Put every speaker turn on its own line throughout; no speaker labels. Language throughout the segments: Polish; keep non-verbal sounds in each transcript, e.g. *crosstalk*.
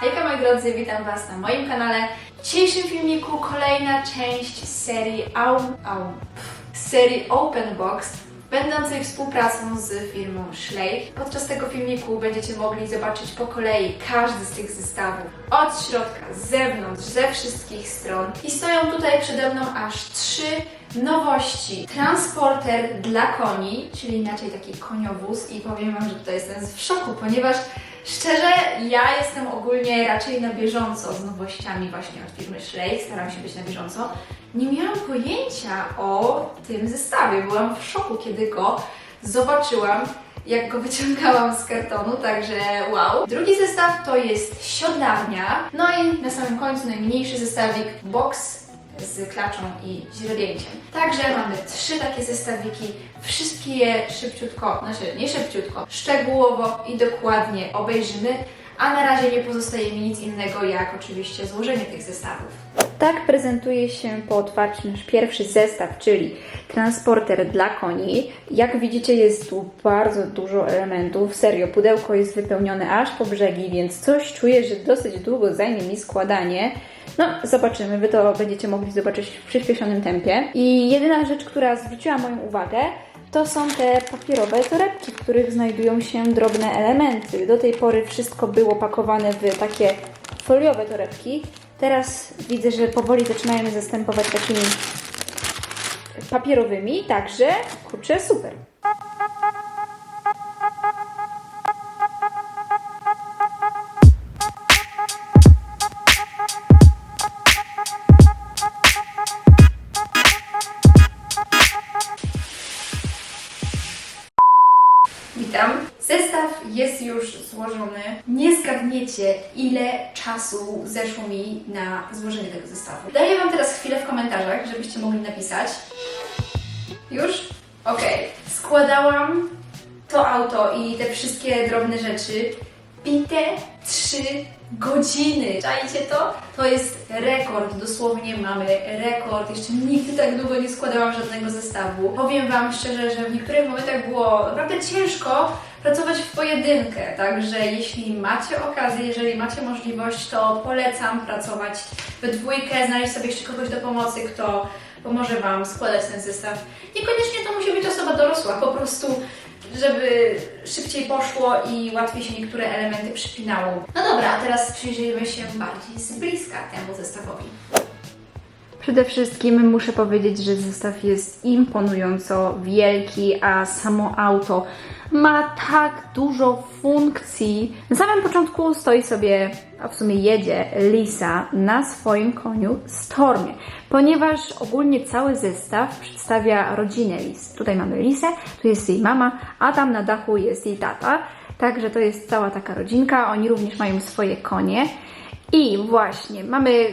Hejka moi drodzy, witam Was na moim kanale. W dzisiejszym filmiku kolejna część serii Au, Au, z serii Open Box, będącej współpracą z firmą Schleich. Podczas tego filmiku będziecie mogli zobaczyć po kolei każdy z tych zestawów. Od środka, z zewnątrz, ze wszystkich stron. I stoją tutaj przede mną aż trzy nowości. Transporter dla koni, czyli inaczej taki koniowóz i powiem Wam, że tutaj jestem w szoku, ponieważ Szczerze, ja jestem ogólnie raczej na bieżąco z nowościami właśnie od firmy Schleich, staram się być na bieżąco. Nie miałam pojęcia o tym zestawie, byłam w szoku, kiedy go zobaczyłam, jak go wyciągałam z kartonu, także wow. Drugi zestaw to jest siodlarnia, no i na samym końcu najmniejszy zestawik box z klaczą i źrebięciem. Także mamy trzy takie zestawiki, wszystkie je szybciutko, znaczy nie szybciutko, szczegółowo i dokładnie obejrzymy, a na razie nie pozostaje mi nic innego jak oczywiście złożenie tych zestawów. Tak prezentuje się po otwarciu nasz pierwszy zestaw, czyli transporter dla koni. Jak widzicie jest tu bardzo dużo elementów, serio, pudełko jest wypełnione aż po brzegi, więc coś czuję, że dosyć długo zajmie mi składanie. No, zobaczymy, Wy to będziecie mogli zobaczyć w przyspieszonym tempie. I jedyna rzecz, która zwróciła moją uwagę, to są te papierowe torebki, w których znajdują się drobne elementy. Do tej pory wszystko było pakowane w takie foliowe torebki. Teraz widzę, że powoli zaczynają zastępować takimi papierowymi, także kurczę, super. Witam. Zestaw jest już złożony. Zgadniecie, ile czasu zeszło mi na złożenie tego zestawu. Daję Wam teraz chwilę w komentarzach, żebyście mogli napisać. Już? Okej. Składałam to auto i te wszystkie drobne rzeczy bite 3 godziny. Czajcie to? To jest rekord, dosłownie mamy rekord. Jeszcze nigdy tak długo nie składałam żadnego zestawu. Powiem Wam szczerze, że w niektórych momentach było naprawdę ciężko pracować w pojedynkę, także jeśli macie okazję, jeżeli macie możliwość, to polecam pracować we dwójkę, znaleźć sobie jeszcze kogoś do pomocy, kto pomoże Wam składać ten zestaw. Niekoniecznie to musi być osoba dorosła, po prostu żeby szybciej poszło i łatwiej się niektóre elementy przypinało. No dobra, a teraz przyjrzyjmy się bardziej z bliska temu zestawowi. Przede wszystkim muszę powiedzieć, że zestaw jest imponująco wielki, a samo auto ma tak dużo funkcji. Na samym początku stoi sobie, a w sumie jedzie Lisa na swoim koniu Stormie, ponieważ ogólnie cały zestaw przedstawia rodzinę Lis. Tutaj mamy Lisę, tu jest jej mama, a tam na dachu jest jej tata. Także to jest cała taka rodzinka. Oni również mają swoje konie. I właśnie mamy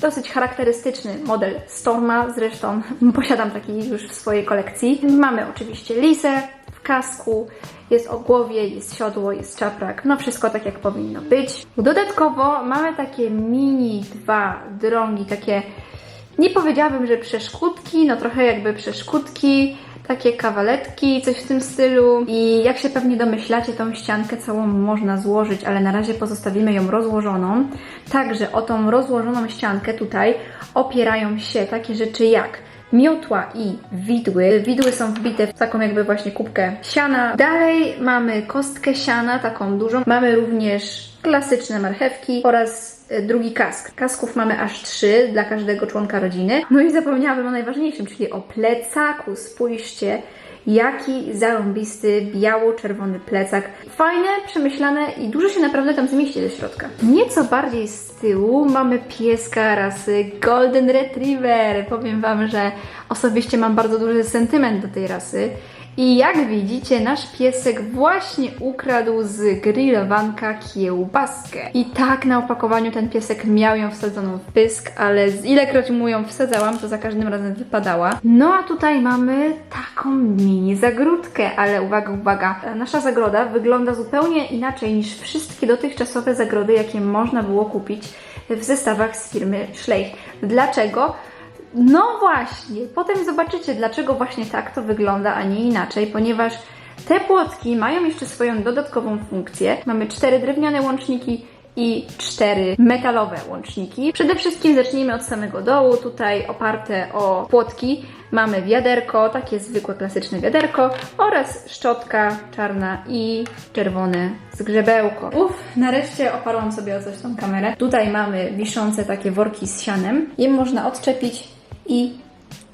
Dosyć charakterystyczny model Storma, zresztą *laughs* posiadam taki już w swojej kolekcji. Mamy oczywiście lisę w kasku, jest o głowie, jest siodło, jest czaprak, no wszystko tak jak powinno być. Dodatkowo mamy takie mini dwa drągi, takie nie powiedziałabym, że przeszkódki, no trochę jakby przeszkódki, takie kawaletki, coś w tym stylu. I jak się pewnie domyślacie, tą ściankę całą można złożyć, ale na razie pozostawimy ją rozłożoną. Także o tą rozłożoną ściankę tutaj opierają się takie rzeczy jak miotła i widły. Widły są wbite w taką jakby właśnie kubkę siana. Dalej mamy kostkę siana, taką dużą. Mamy również klasyczne marchewki oraz drugi kask. Kasków mamy aż trzy dla każdego członka rodziny. No i zapomniałabym o najważniejszym, czyli o plecaku. Spójrzcie, jaki zarąbisty, biało-czerwony plecak. Fajne, przemyślane i dużo się naprawdę tam zmieści ze środka. Nieco bardziej z tyłu mamy pieska rasy Golden Retriever. Powiem Wam, że osobiście mam bardzo duży sentyment do tej rasy. I jak widzicie, nasz piesek właśnie ukradł z grillowanka kiełbaskę. I tak na opakowaniu ten piesek miał ją wsadzoną w pysk, ale z ilekroć mu ją wsadzałam, to za każdym razem wypadała. No a tutaj mamy taką mini zagródkę, ale uwaga, uwaga, nasza zagroda wygląda zupełnie inaczej niż wszystkie dotychczasowe zagrody, jakie można było kupić w zestawach z firmy Schleich. Dlaczego? No właśnie, potem zobaczycie, dlaczego właśnie tak to wygląda, a nie inaczej, ponieważ te płotki mają jeszcze swoją dodatkową funkcję. Mamy cztery drewniane łączniki i cztery metalowe łączniki. Przede wszystkim zacznijmy od samego dołu. Tutaj oparte o płotki mamy wiaderko, takie zwykłe, klasyczne wiaderko oraz szczotka czarna i czerwone zgrzebełko. Uff, nareszcie oparłam sobie o coś tą kamerę. Tutaj mamy wiszące takie worki z sianem. Je można odczepić i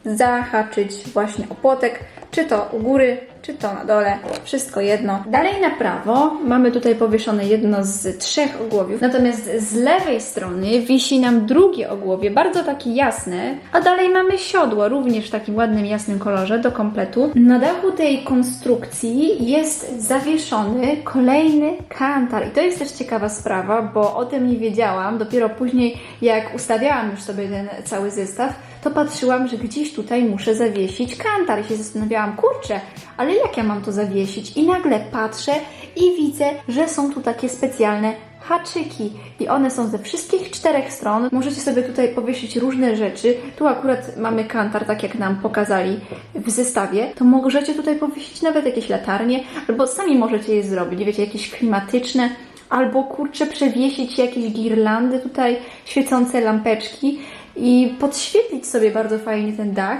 zahaczyć właśnie o płotek, czy to u góry, czy to na dole, wszystko jedno. Dalej na prawo mamy tutaj powieszone jedno z trzech ogłowiów, natomiast z lewej strony wisi nam drugie ogłowie, bardzo takie jasne, a dalej mamy siodło, również w takim ładnym, jasnym kolorze do kompletu. Na dachu tej konstrukcji jest zawieszony kolejny kantar. I to jest też ciekawa sprawa, bo o tym nie wiedziałam, dopiero później jak ustawiałam już sobie ten cały zestaw, to patrzyłam, że gdzieś tutaj muszę zawiesić kantar i się zastanawiałam, kurczę, ale jak ja mam to zawiesić? I nagle patrzę i widzę, że są tu takie specjalne haczyki i one są ze wszystkich czterech stron. Możecie sobie tutaj powiesić różne rzeczy. Tu akurat mamy kantar, tak jak nam pokazali w zestawie. To możecie tutaj powiesić nawet jakieś latarnie, albo sami możecie je zrobić, wiecie, jakieś klimatyczne albo kurczę przewiesić jakieś girlandy tutaj, świecące lampeczki i podświetlić sobie bardzo fajnie ten dach.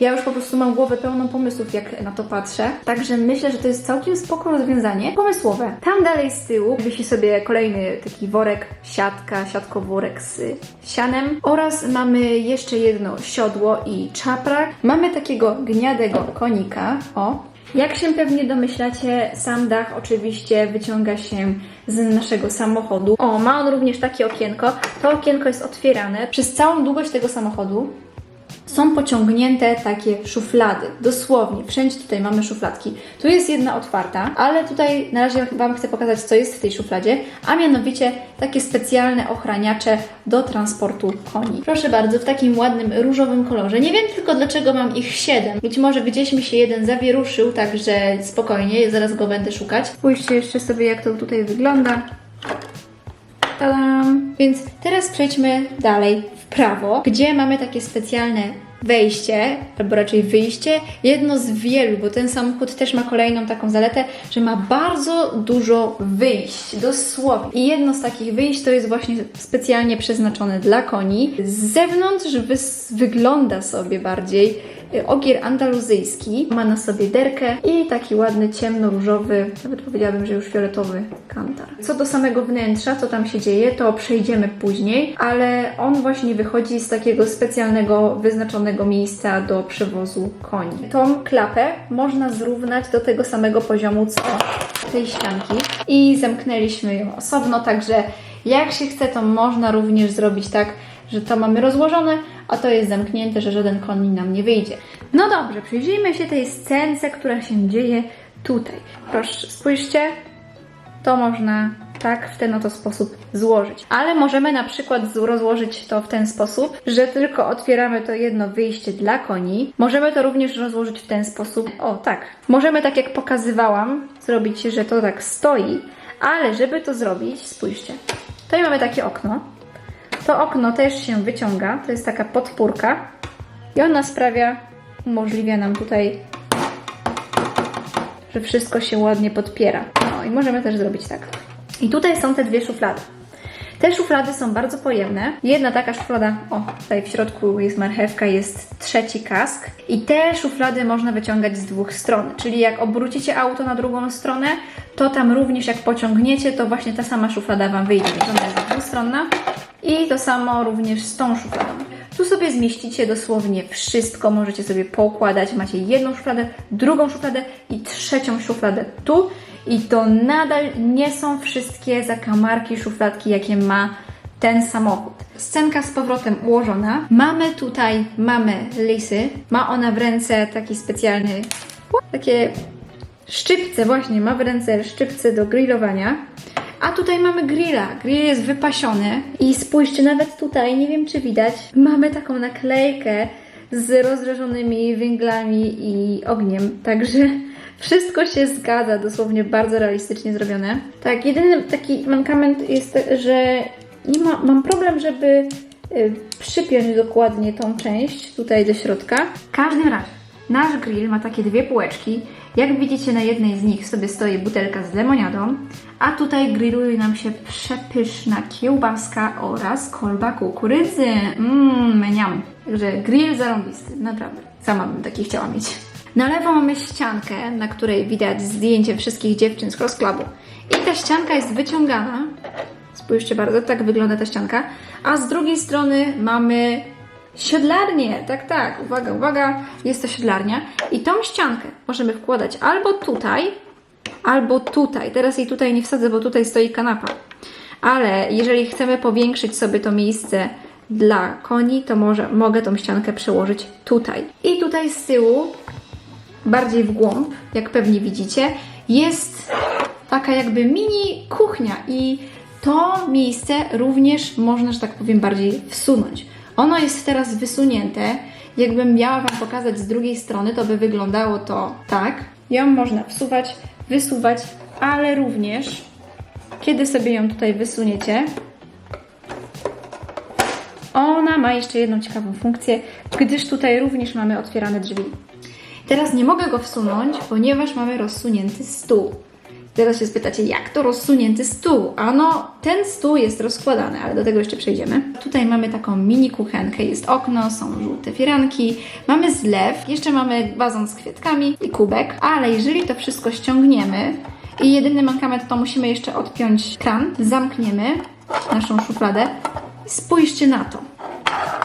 Ja już po prostu mam głowę pełną pomysłów, jak na to patrzę. Także myślę, że to jest całkiem spoko rozwiązanie. Pomysłowe. Tam dalej z tyłu wisi sobie kolejny taki worek, siatka, siatkoworek z sianem. Oraz mamy jeszcze jedno siodło i czaprak. Mamy takiego gniadego konika. O, jak się pewnie domyślacie, sam dach oczywiście wyciąga się z naszego samochodu. O, ma on również takie okienko. To okienko jest otwierane. Przez całą długość tego samochodu są pociągnięte takie szuflady. Dosłownie, wszędzie tutaj mamy szufladki. Tu jest jedna otwarta, ale tutaj na razie Wam chcę pokazać, co jest w tej szufladzie, a mianowicie takie specjalne ochraniacze do transportu koni. Proszę bardzo, w takim ładnym różowym kolorze. Nie wiem tylko dlaczego mam ich 7. Być może gdzieś mi się jeden zawieruszył, także spokojnie, zaraz go będę szukać. Spójrzcie jeszcze sobie, jak to tutaj wygląda. Tadam! Więc teraz przejdźmy dalej prawo, gdzie mamy takie specjalne wejście, albo raczej wyjście, jedno z wielu, bo ten samochód też ma kolejną taką zaletę, że ma bardzo dużo wyjść, dosłownie. I jedno z takich wyjść to jest właśnie specjalnie przeznaczone dla koni. Z zewnątrz wygląda sobie bardziej ogier andaluzyjski. Ma na sobie derkę i taki ładny, ciemno-różowy, nawet powiedziałabym, że już fioletowy kantar. Co do samego wnętrza, co tam się dzieje, to przejdziemy później, ale on właśnie wychodzi z takiego specjalnego, wyznaczonego miejsca do przewozu koni. Tą klapę można zrównać do tego samego poziomu, co tej ścianki i zamknęliśmy ją osobno, także jak się chce, to można również zrobić tak, że to mamy rozłożone, a to jest zamknięte, że żaden koń nam nie wyjdzie. No dobrze, przyjrzyjmy się tej scence, która się dzieje tutaj. Proszę, spójrzcie, to można tak w ten oto sposób złożyć. Ale możemy na przykład rozłożyć to w ten sposób, że tylko otwieramy to jedno wyjście dla koni. Możemy to również rozłożyć w ten sposób. O, tak. Możemy tak jak pokazywałam, zrobić, że to tak stoi, ale żeby to zrobić, spójrzcie. Tutaj mamy takie okno. To okno też się wyciąga, to jest taka podpórka i ona sprawia, umożliwia nam tutaj że wszystko się ładnie podpiera. No i możemy też zrobić tak. I tutaj są te dwie szuflady. Te szuflady są bardzo pojemne. Jedna taka szuflada, o, tutaj w środku jest marchewka, jest trzeci kask. I te szuflady można wyciągać z dwóch stron. Czyli jak obrócicie auto na drugą stronę, to tam również jak pociągniecie, to właśnie ta sama szuflada Wam wyjdzie. Więc ona jest dwustronna. I to samo również z tą szufladą. Tu sobie zmieścicie dosłownie wszystko, możecie sobie poukładać. Macie jedną szufladę, drugą szufladę i trzecią szufladę tu. I to nadal nie są wszystkie zakamarki, szufladki, jakie ma ten samochód. Scenka z powrotem ułożona. Mamy tutaj, mamy lisy. Ma ona w ręce taki specjalny, takie szczypce właśnie, ma w ręce szczypce do grillowania. A tutaj mamy grilla. Grill jest wypasiony i spójrzcie, nawet tutaj, nie wiem czy widać, mamy taką naklejkę z rozżarzonymi węglami i ogniem. Także wszystko się zgadza, dosłownie bardzo realistycznie zrobione. Tak, jedyny taki mankament jest, że nie ma, mam problem, żeby y, przypiąć dokładnie tą część tutaj do środka. W każdym razie, nasz grill ma takie dwie półeczki Jak widzicie, na jednej z nich sobie stoi butelka z lemoniadą, a tutaj grilluje nam się przepyszna kiełbaska oraz kolba kukurydzy. Mmm, meniam. Także grill zarąbisty, naprawdę. Sama bym taki chciała mieć. Na lewo mamy ściankę, na której widać zdjęcie wszystkich dziewczyn z Cross Clubu. I ta ścianka jest wyciągana. Spójrzcie bardzo, tak wygląda ta ścianka. A z drugiej strony mamy siodlarnię. Tak, tak, uwaga, uwaga, jest to siodlarnia. I tą ściankę możemy wkładać albo tutaj, albo tutaj. Teraz jej tutaj nie wsadzę, bo tutaj stoi kanapa. Ale jeżeli chcemy powiększyć sobie to miejsce dla koni, to może, mogę tą ściankę przełożyć tutaj. I tutaj z tyłu bardziej w głąb, jak pewnie widzicie, jest taka jakby mini kuchnia i to miejsce również można, że tak powiem, bardziej wsunąć. Ono jest teraz wysunięte. Jakbym miała Wam pokazać z drugiej strony, to by wyglądało to tak. Ją można wsuwać, wysuwać, ale również, kiedy sobie ją tutaj wysuniecie, ona ma jeszcze jedną ciekawą funkcję, gdyż tutaj również mamy otwierane drzwi. Teraz nie mogę go wsunąć, ponieważ mamy rozsunięty stół. Teraz się spytacie, jak to rozsunięty stół? Ano, ten stół jest rozkładany, ale do tego jeszcze przejdziemy. Tutaj mamy taką mini kuchenkę, jest okno, są żółte firanki, mamy zlew, jeszcze mamy wazon z kwiatkami i kubek, ale jeżeli to wszystko ściągniemy i jedyny mankament to musimy jeszcze odpiąć kran, zamkniemy naszą szufladę i spójrzcie na to.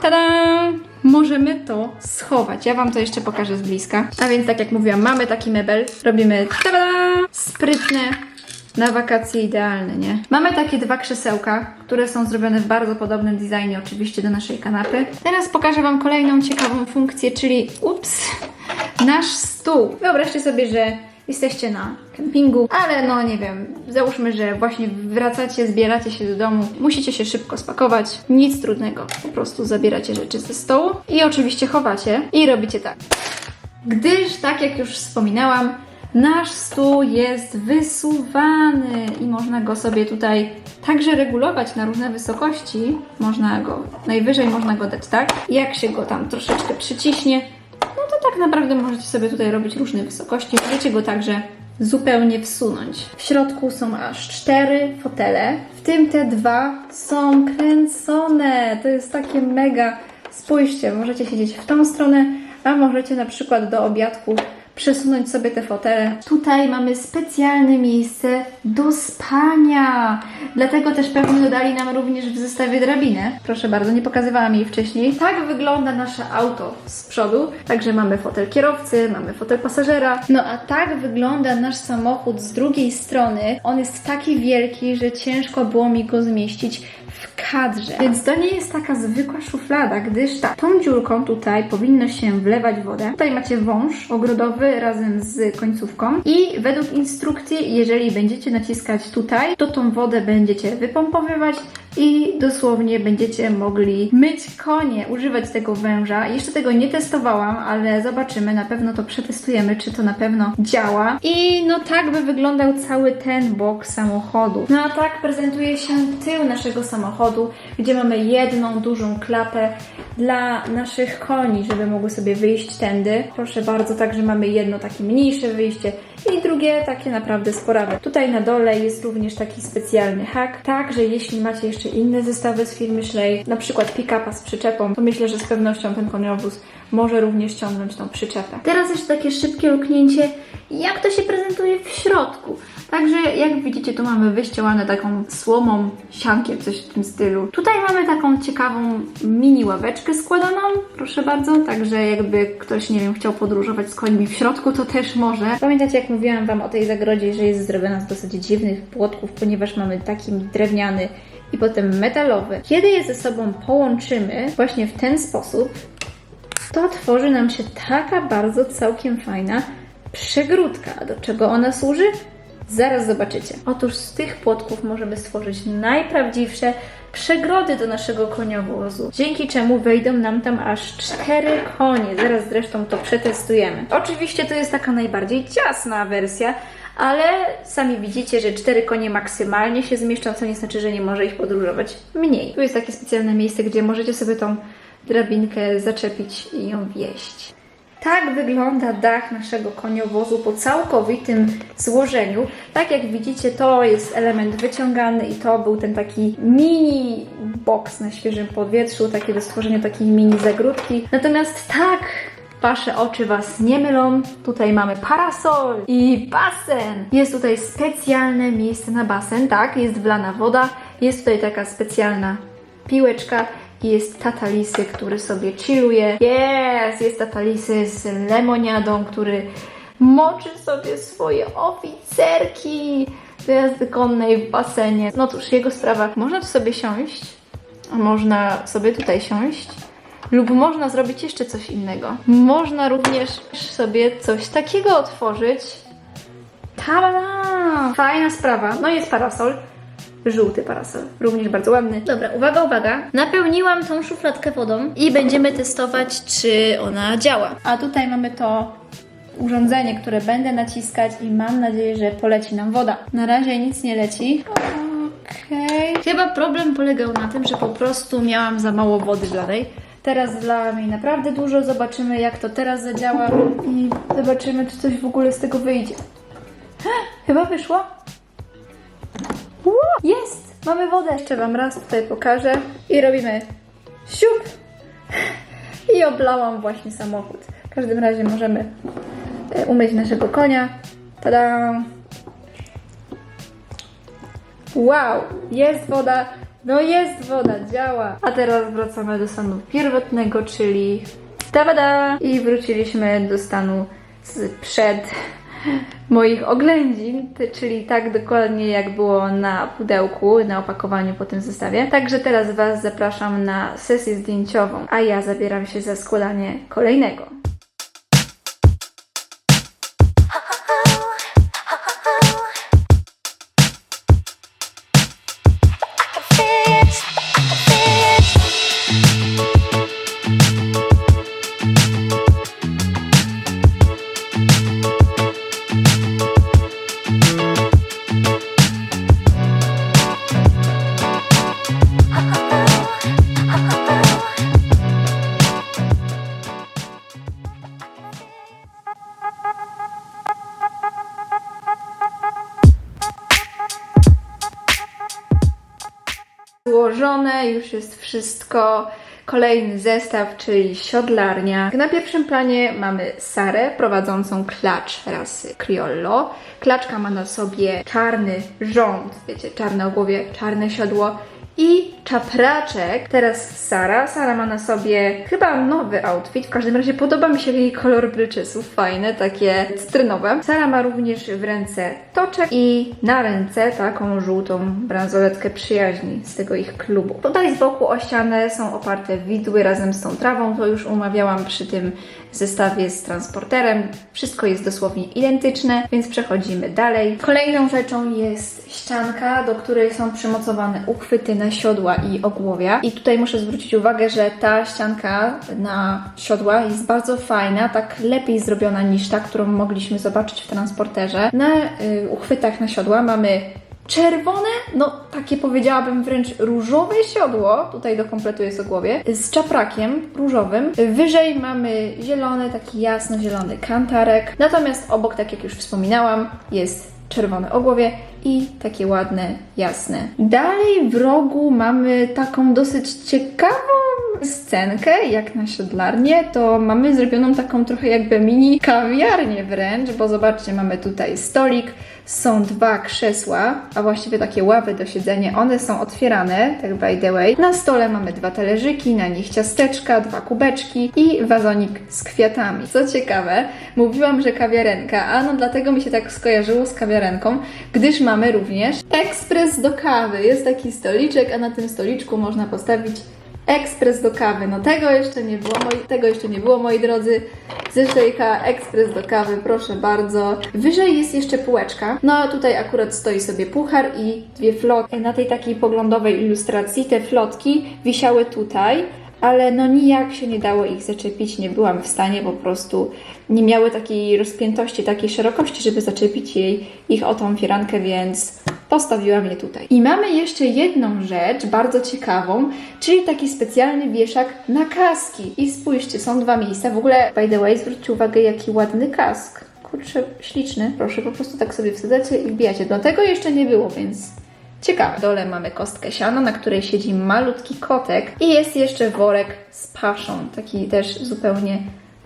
Tada! Możemy to schować. Ja Wam to jeszcze pokażę z bliska. A więc, tak jak mówiłam, mamy taki mebel. Robimy tada! Sprytne. Na wakacje idealne, nie? Mamy takie dwa krzesełka, które są zrobione w bardzo podobnym designie, oczywiście do naszej kanapy. Teraz pokażę Wam kolejną ciekawą funkcję, czyli ups, nasz stół. Wyobraźcie sobie, że jesteście na kempingu, ale no nie wiem, załóżmy, że właśnie wracacie, zbieracie się do domu, musicie się szybko spakować, nic trudnego, po prostu zabieracie rzeczy ze stołu i oczywiście chowacie i robicie tak. Gdyż, tak jak już wspominałam, nasz stół jest wysuwany i można go sobie tutaj także regulować na różne wysokości. Można go, najwyżej można go dać tak. Jak się go tam troszeczkę przyciśnie, no to tak naprawdę możecie sobie tutaj robić różne wysokości. Możecie go także zupełnie wsunąć. W środku są aż cztery fotele, w tym te dwa są kręcone. To jest takie mega. Spójrzcie, możecie siedzieć w tą stronę, a możecie na przykład do obiadku przesunąć sobie te fotele. Tutaj mamy specjalne miejsce do spania. Dlatego też pewnie dodali nam również w zestawie drabinę. Proszę bardzo, nie pokazywałam jej wcześniej. Tak wygląda nasze auto z przodu. Także mamy fotel kierowcy, mamy fotel pasażera. No a tak wygląda nasz samochód z drugiej strony. On jest taki wielki, że ciężko było mi go zmieścić w kadrze. Więc to nie jest taka zwykła szuflada, gdyż tak, tą dziurką tutaj powinno się wlewać wodę. Tutaj macie wąż ogrodowy razem z końcówką i według instrukcji, jeżeli będziecie naciskać tutaj, to tą wodę będziecie wypompowywać i dosłownie będziecie mogli myć konie, używać tego węża. Jeszcze tego nie testowałam, ale zobaczymy, na pewno to przetestujemy, czy to na pewno działa. I no tak by wyglądał cały ten bok samochodu. No a tak prezentuje się tył naszego samochodu, gdzie mamy jedną dużą klapę dla naszych koni, żeby mogły sobie wyjść tędy. Proszę bardzo, także mamy jedno takie mniejsze wyjście i drugie takie naprawdę sporawe. Tutaj na dole jest również taki specjalny hak, tak, że jeśli macie jeszcze inne zestawy z firmy Schley, na przykład pick-upa z przyczepą, to myślę, że z pewnością ten koniowóz może również ciągnąć tą przyczepę. Teraz jeszcze takie szybkie luknięcie, jak to się prezentuje w środku. Także jak widzicie, tu mamy wyścielane taką słomą, siankiem, coś w tym stylu. Tutaj mamy taką ciekawą mini ławeczkę składaną, proszę bardzo, także jakby ktoś, nie wiem, chciał podróżować z końmi w środku, to też może. Pamiętacie, jak mówiłam Wam o tej zagrodzie, że jest zrobiona z dosyć dziwnych płotków, ponieważ mamy taki drewniany i potem metalowy. Kiedy je ze sobą połączymy właśnie w ten sposób, to tworzy nam się taka bardzo całkiem fajna przegródka. Do czego ona służy? Zaraz zobaczycie. Otóż z tych płotków możemy stworzyć najprawdziwsze przegrody do naszego koniowozu, dzięki czemu wejdą nam tam aż cztery konie. Zaraz zresztą to przetestujemy. Oczywiście to jest taka najbardziej ciasna wersja, ale sami widzicie, że cztery konie maksymalnie się zmieszczą, co nie znaczy, że nie może ich podróżować mniej. Tu jest takie specjalne miejsce, gdzie możecie sobie tą drabinkę zaczepić i ją wieść. Tak wygląda dach naszego koniowozu po całkowitym złożeniu. Tak jak widzicie, to jest element wyciągany i to był ten taki mini box na świeżym powietrzu, takie do stworzenia takiej mini zagródki. Natomiast tak, Wasze oczy Was nie mylą. Tutaj mamy parasol i basen. Jest tutaj specjalne miejsce na basen, tak, jest wlana woda. Jest tutaj taka specjalna piłeczka jest tatalisy, który sobie chilluje. Jest, jest tatalisy z lemoniadą, który moczy sobie swoje oficerki do jazdy konnej w basenie. No cóż, jego sprawa. Można tu sobie siąść, można sobie tutaj siąść. Lub można zrobić jeszcze coś innego. Można również sobie coś takiego otworzyć. Tada! Fajna sprawa. No jest parasol. Żółty parasol, również bardzo ładny. Dobra, uwaga, uwaga. Napełniłam tą szufladkę wodą i będziemy testować, czy ona działa. A tutaj mamy to urządzenie, które będę naciskać i mam nadzieję, że poleci nam woda. Na razie nic nie leci. Okej. Chyba problem polegał na tym, że po prostu miałam za mało wody wlanej. Teraz wlałam jej naprawdę dużo. Zobaczymy, jak to teraz zadziała i zobaczymy, czy coś w ogóle z tego wyjdzie. *gasps* Chyba wyszło. Ło! Jest! Mamy wodę. Jeszcze Wam raz tutaj pokażę. I robimy siup. *laughs* I oblałam właśnie samochód. W każdym razie możemy e, umyć naszego konia. Tada! Wow! Jest woda. No jest woda, działa. A teraz wracamy do stanu pierwotnego, czyli tabada! I wróciliśmy do stanu sprzed moich oględzin, czyli tak dokładnie jak było na pudełku, na opakowaniu po tym zestawie. Także teraz Was zapraszam na sesję zdjęciową, a ja zabieram się za składanie kolejnego. Już jest wszystko. Kolejny zestaw, czyli siodlarnia. Na pierwszym planie mamy Sarę, prowadzącą klacz rasy Criollo. Klaczka ma na sobie czarny rząd, wiecie, czarne ogłowie, czarne siodło i czapraczek. Teraz Sara. Sara ma na sobie chyba nowy outfit. W każdym razie podoba mi się jej kolor bryczysów. Fajne, takie cytrynowe. Sara ma również w ręce toczek i na ręce taką żółtą bransoletkę przyjaźni z tego ich klubu. Tutaj z boku o ścianę są oparte widły razem z tą trawą. To już umawiałam przy tym zestawie z transporterem. Wszystko jest dosłownie identyczne, więc przechodzimy dalej. Kolejną rzeczą jest ścianka, do której są przymocowane uchwyty na siodła i ogłowia. I tutaj muszę zwrócić uwagę, że ta ścianka na siodła jest bardzo fajna, tak lepiej zrobiona niż ta, którą mogliśmy zobaczyć w transporterze. Na y, uchwytach na siodła mamy czerwone, no takie powiedziałabym wręcz różowe siodło, tutaj do kompletu jest o głowie, z czaprakiem różowym. Wyżej mamy zielony, taki jasno-zielony kantarek, natomiast obok, tak jak już wspominałam, jest czerwone ogłowie i takie ładne, jasne. Dalej w rogu mamy taką dosyć ciekawą scenkę, jak na siodlarnię, to mamy zrobioną taką trochę jakby mini kawiarnię wręcz, bo zobaczcie, mamy tutaj stolik, są dwa krzesła, a właściwie takie ławy do siedzenia. One są otwierane, tak by the way. Na stole mamy dwa talerzyki, na nich ciasteczka, dwa kubeczki i wazonik z kwiatami. Co ciekawe, mówiłam, że kawiarenka, a no dlatego mi się tak skojarzyło z kawiarenką, gdyż mamy również ekspres do kawy. Jest taki stoliczek, a na tym stoliczku można postawić ekspres do kawy. No tego jeszcze nie było, moi, tego jeszcze nie było, moi drodzy. Ze szejka ekspres do kawy, proszę bardzo. Wyżej jest jeszcze półeczka. No a tutaj akurat stoi sobie puchar i dwie flotki. Na tej takiej poglądowej ilustracji te flotki wisiały tutaj, ale no nijak się nie dało ich zaczepić, nie byłam w stanie po prostu, nie miały takiej rozpiętości, takiej szerokości, żeby zaczepić jej, ich o tą firankę, więc postawiłam je tutaj. I mamy jeszcze jedną rzecz bardzo ciekawą, czyli taki specjalny wieszak na kaski. I spójrzcie, są dwa miejsca. W ogóle, by the way, zwróćcie uwagę, jaki ładny kask. Kurczę, śliczny. Proszę, po prostu tak sobie wsadzacie i wbijacie. Do tego jeszcze nie było, więc Ciekawe. W dole mamy kostkę siana, na której siedzi malutki kotek i jest jeszcze worek z paszą, taki też zupełnie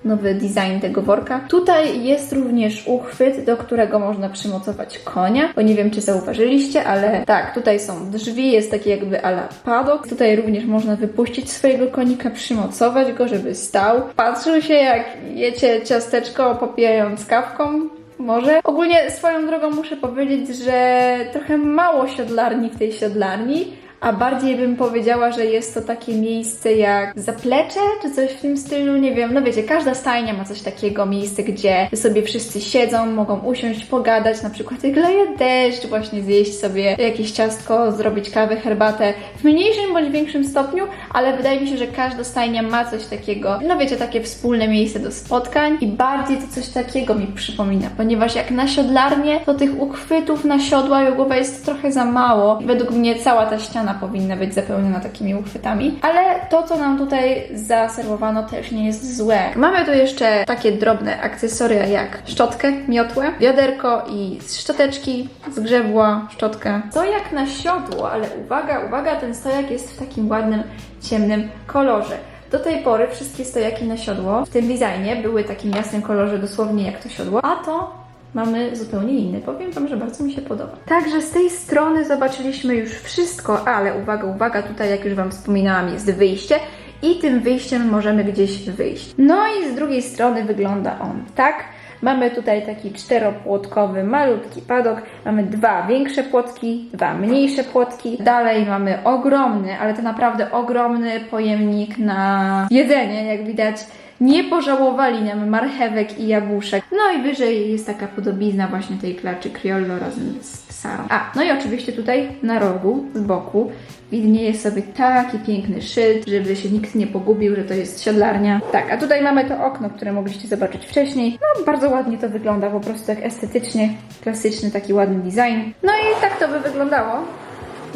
nowy design tego worka. Tutaj jest również uchwyt, do którego można przymocować konia, bo nie wiem, czy zauważyliście, ale tak, tutaj są drzwi, jest taki jakby ala padok. Tutaj również można wypuścić swojego konika, przymocować go, żeby stał. Patrzył się, jak jecie ciasteczko popijając kawką, może. Ogólnie swoją drogą muszę powiedzieć, że trochę mało siodlarni w tej siodlarni, a bardziej bym powiedziała, że jest to takie miejsce jak zaplecze, czy coś w tym stylu, nie wiem. No wiecie, każda stajnia ma coś takiego, miejsce, gdzie sobie wszyscy siedzą, mogą usiąść, pogadać, na przykład jak leje deszcz, właśnie zjeść sobie jakieś ciastko, zrobić kawę, herbatę w mniejszym bądź większym stopniu, ale wydaje mi się, że każda stajnia ma coś takiego, no wiecie, takie wspólne miejsce do spotkań i bardziej to coś takiego mi przypomina, ponieważ jak na siodlarnię, to tych uchwytów na siodła i głowa jest trochę za mało. Według mnie cała ta ściana powinna być zapełniona takimi uchwytami, ale to, co nam tutaj zaserwowano też nie jest złe. Mamy tu jeszcze takie drobne akcesoria jak szczotkę, miotłę, wiaderko i szczoteczki, zgrzewła, szczotkę. To jak na siodło, ale uwaga, uwaga, ten stojak jest w takim ładnym, ciemnym kolorze. Do tej pory wszystkie stojaki na siodło w tym designie były takim jasnym kolorze, dosłownie jak to siodło, a to mamy zupełnie inny. Powiem Wam, że bardzo mi się podoba. Także z tej strony zobaczyliśmy już wszystko, ale uwaga, uwaga, tutaj jak już Wam wspominałam jest wyjście i tym wyjściem możemy gdzieś wyjść. No i z drugiej strony wygląda on tak. Mamy tutaj taki czteropłotkowy, malutki padok. Mamy dwa większe płotki, dwa mniejsze płotki. Dalej mamy ogromny, ale to naprawdę ogromny pojemnik na jedzenie, jak widać. Nie pożałowali nam marchewek i jabłuszek. No i wyżej jest taka podobizna właśnie tej klaczy Criollo razem z Sarą. A, no i oczywiście tutaj na rogu, z boku, widnieje sobie taki piękny szyld, żeby się nikt nie pogubił, że to jest siodlarnia. Tak, a tutaj mamy to okno, które mogliście zobaczyć wcześniej. No, bardzo ładnie to wygląda, po prostu tak estetycznie, klasyczny, taki ładny design. No i tak to by wyglądało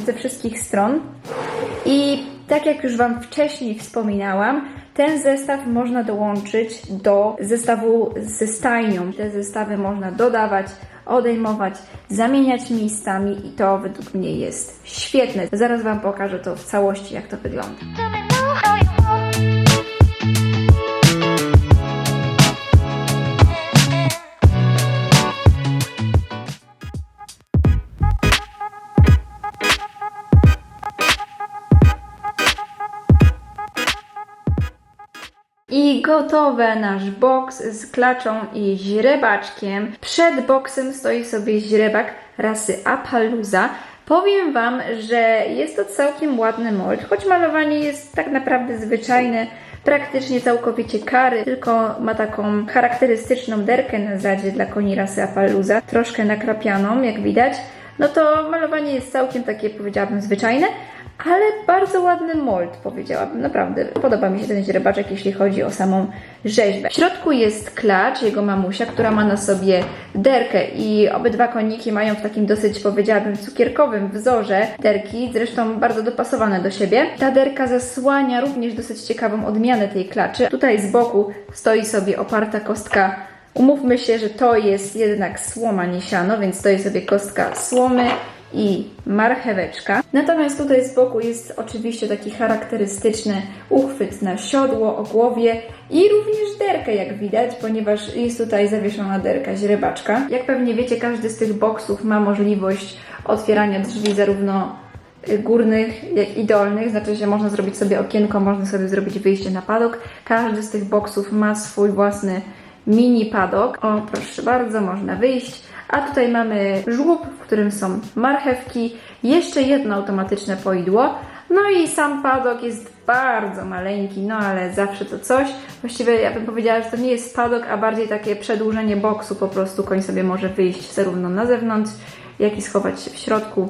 ze wszystkich stron. I tak jak już Wam wcześniej wspominałam, ten zestaw można dołączyć do zestawu ze stajnią. Te zestawy można dodawać, odejmować, zamieniać miejscami i to według mnie jest świetne. Zaraz Wam pokażę to w całości, jak to wygląda. Gotowe nasz boks z klaczą i źrebaczkiem. Przed boksem stoi sobie źrebak rasy Appaloosa. Powiem Wam, że jest to całkiem ładny mold, choć malowanie jest tak naprawdę zwyczajne, praktycznie całkowicie kary, tylko ma taką charakterystyczną derkę na zadzie dla koni rasy Appaloosa, troszkę nakrapianą, jak widać. No to malowanie jest całkiem takie, powiedziałabym, zwyczajne, ale bardzo ładny mold, powiedziałabym. Naprawdę podoba mi się ten źrebaczek, jeśli chodzi o samą rzeźbę. W środku jest klacz, jego mamusia, która ma na sobie derkę i obydwa koniki mają w takim dosyć, powiedziałabym, cukierkowym wzorze derki, zresztą bardzo dopasowane do siebie. Ta derka zasłania również dosyć ciekawą odmianę tej klaczy. Tutaj z boku stoi sobie oparta kostka Umówmy się, że to jest jednak słoma, nie siano, więc stoi sobie kostka słomy i marcheweczka. Natomiast tutaj z boku jest oczywiście taki charakterystyczny uchwyt na siodło o głowie i również derkę, jak widać, ponieważ jest tutaj zawieszona derka źrebaczka. Jak pewnie wiecie, każdy z tych boksów ma możliwość otwierania drzwi zarówno górnych, jak i dolnych, znaczy, że można zrobić sobie okienko, można sobie zrobić wyjście na padok. Każdy z tych boksów ma swój własny mini padok. O, proszę bardzo, można wyjść. A tutaj mamy żłób, w którym są marchewki, jeszcze jedno automatyczne poidło. No i sam padok jest bardzo maleńki, no ale zawsze to coś. Właściwie ja bym powiedziała, że to nie jest padok, a bardziej takie przedłużenie boksu. Po prostu koń sobie może wyjść zarówno na zewnątrz, jak i schować się w środku.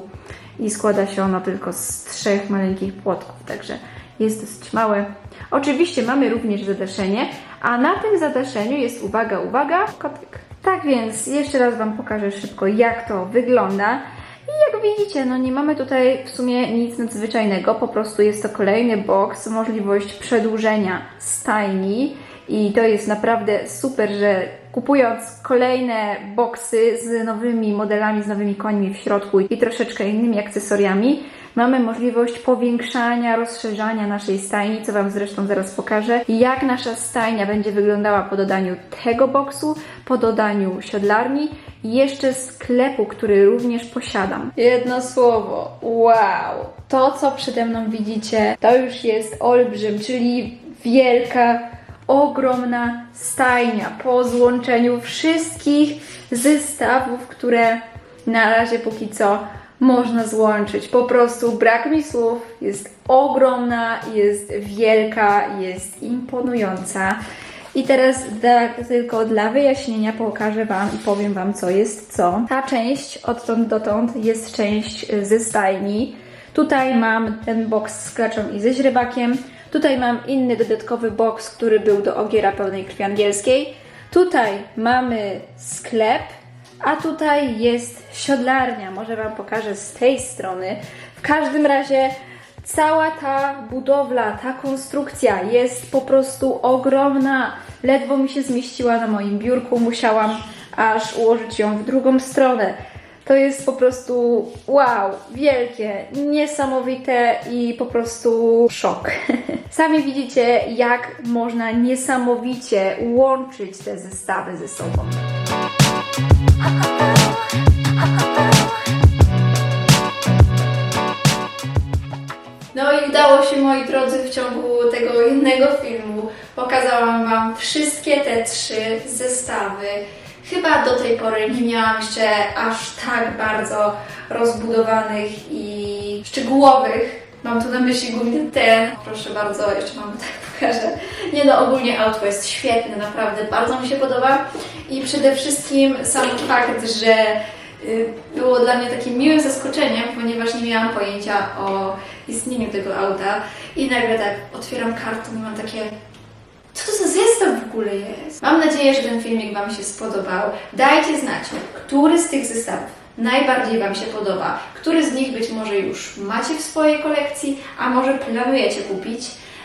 I składa się ono tylko z trzech maleńkich płotków, także jest dosyć małe. Oczywiście mamy również zadaszenie, a na tym zadaszeniu jest, uwaga, uwaga, kotek. Tak więc jeszcze raz Wam pokażę szybko, jak to wygląda. I jak widzicie, no nie mamy tutaj w sumie nic nadzwyczajnego, po prostu jest to kolejny box, możliwość przedłużenia stajni i to jest naprawdę super, że kupując kolejne boxy z nowymi modelami, z nowymi końmi w środku i troszeczkę innymi akcesoriami, mamy możliwość powiększania, rozszerzania naszej stajni, co Wam zresztą zaraz pokażę, jak nasza stajnia będzie wyglądała po dodaniu tego boxu, po dodaniu siodlarni i jeszcze sklepu, który również posiadam. Jedno słowo, wow! To, co przede mną widzicie, to już jest olbrzym, czyli wielka, ogromna stajnia po złączeniu wszystkich zestawów, które na razie póki co można złączyć. Po prostu brak mi słów. Jest ogromna, jest wielka, jest imponująca. I teraz tak tylko dla wyjaśnienia pokażę Wam i powiem Wam, co jest co. Ta część odtąd dotąd jest część ze stajni. Tutaj mam ten boks z klaczą i ze źrebakiem. Tutaj mam inny dodatkowy boks, który był do ogiera pełnej krwi angielskiej. Tutaj mamy sklep, a tutaj jest siodlarnia. Może Wam pokażę z tej strony. W każdym razie cała ta budowla, ta konstrukcja jest po prostu ogromna. Ledwo mi się zmieściła na moim biurku. Musiałam aż ułożyć ją w drugą stronę. To jest po prostu wow, wielkie, niesamowite i po prostu szok. *laughs* Sami widzicie, jak można niesamowicie łączyć te zestawy ze sobą. No i udało się, moi drodzy, w ciągu tego jednego filmu pokazałam Wam wszystkie te trzy zestawy. Chyba do tej pory nie miałam jeszcze aż tak bardzo rozbudowanych i szczegółowych. Mam tu na myśli głównie ten. Proszę bardzo, jeszcze Wam tak pokażę. Nie no, ogólnie auto jest świetne, naprawdę bardzo mi się podoba. I przede wszystkim sam fakt, że y, było dla mnie takim miłym zaskoczeniem, ponieważ nie miałam pojęcia o istnieniu tego auta. I nagle tak otwieram karton i mam takie co to za zestaw w ogóle jest? Mam nadzieję, że ten filmik Wam się spodobał. Dajcie znać, który z tych zestawów najbardziej Wam się podoba, który z nich być może już macie w swojej kolekcji, a może planujecie kupić.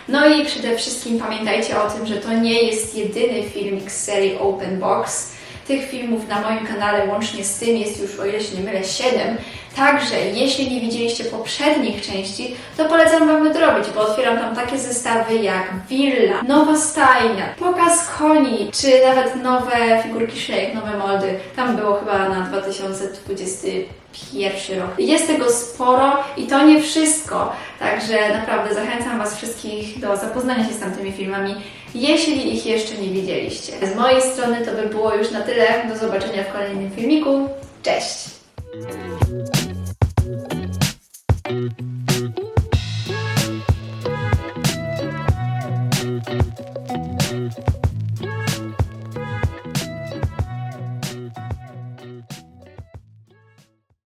No i przede wszystkim pamiętajcie o tym, że to nie jest jedyny filmik z serii Open Box. Tych filmów na moim kanale łącznie z tym jest już, o ile się nie mylę, 7. Także, jeśli nie widzieliście poprzednich części, to polecam Wam nadrobić, bo otwieram tam takie zestawy jak willa, nowa stajnia, pokaz koni, czy nawet nowe figurki Shake, nowe moldy. Tam było chyba na 2021 rok. Jest tego sporo i to nie wszystko. Także naprawdę zachęcam Was wszystkich do zapoznania się z tamtymi filmami, jeśli ich jeszcze nie widzieliście. Z mojej strony to by było już na tyle. Do zobaczenia w kolejnym filmiku. Cześć! Thank